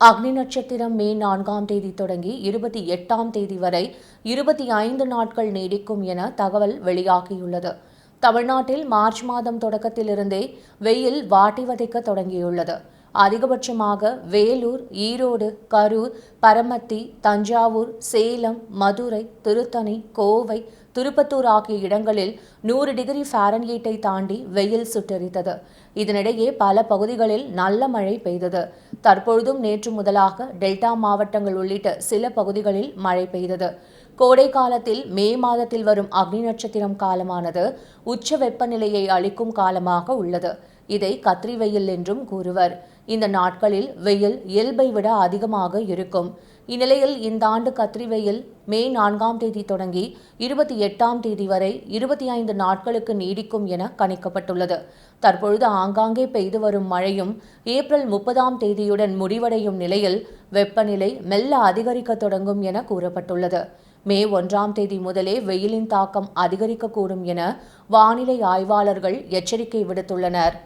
அக்னி நட்சத்திரம் மே நான்காம் தேதி தொடங்கி இருபத்தி எட்டாம் தேதி வரை இருபத்தி ஐந்து நாட்கள் நீடிக்கும் என தகவல் வெளியாகியுள்ளது. தமிழ்நாட்டில் மார்ச் மாதம் தொடக்கத்திலிருந்தே வெயில் வாட்டி வதைக்க தொடங்கியுள்ளது. அதிகபட்சமாக வேலூர் ஈரோடு கரூர் பரமத்தி தஞ்சாவூர் சேலம் மதுரை திருத்தணி கோவை திருப்பத்தூர் ஆகிய இடங்களில் நூறு டிகிரி ஃபாரன்ஹீட்டை தாண்டி வெயில் சுட்டெரித்தது இதனிடையே பல பகுதிகளில் நல்ல மழை பெய்தது. தற்பொழுதும் நேற்று முதலாக டெல்டா மாவட்டங்கள் உள்ளிட்ட சில பகுதிகளில் மழை பெய்தது. கோடை காலத்தில் மே மாதத்தில் வரும் அக்னி நட்சத்திரம் காலமானது உச்ச வெப்பநிலையை அளிக்கும் காலமாக உள்ளது. இதை கத்திரி வெயில் என்றும் கூறுவர். இந்த நாட்களில் வெயில் இயல்பை விட அதிகமாக இருக்கும். இந்நிலையில் இந்த ஆண்டு கத்திரி வெயில் மே நான்காம் தேதி தொடங்கி இருபத்தி எட்டாம் தேதி வரை இருபத்தி ஐந்து நாட்களுக்கு நீடிக்கும் என கணிக்கப்பட்டுள்ளது. தற்பொழுது ஆங்காங்கே பெய்து வரும் மழையும் ஏப்ரல் முப்பதாம் தேதியுடன் முடிவடையும் நிலையில் வெப்பநிலை மெல்ல அதிகரிக்க தொடங்கும் என கூறப்பட்டுள்ளது. மே ஒன்றாம் தேதி முதலே வெயிலின் தாக்கம் அதிகரிக்கக்கூடும் என வானிலை ஆய்வாளர்கள் எச்சரிக்கை விடுத்துள்ளனர்.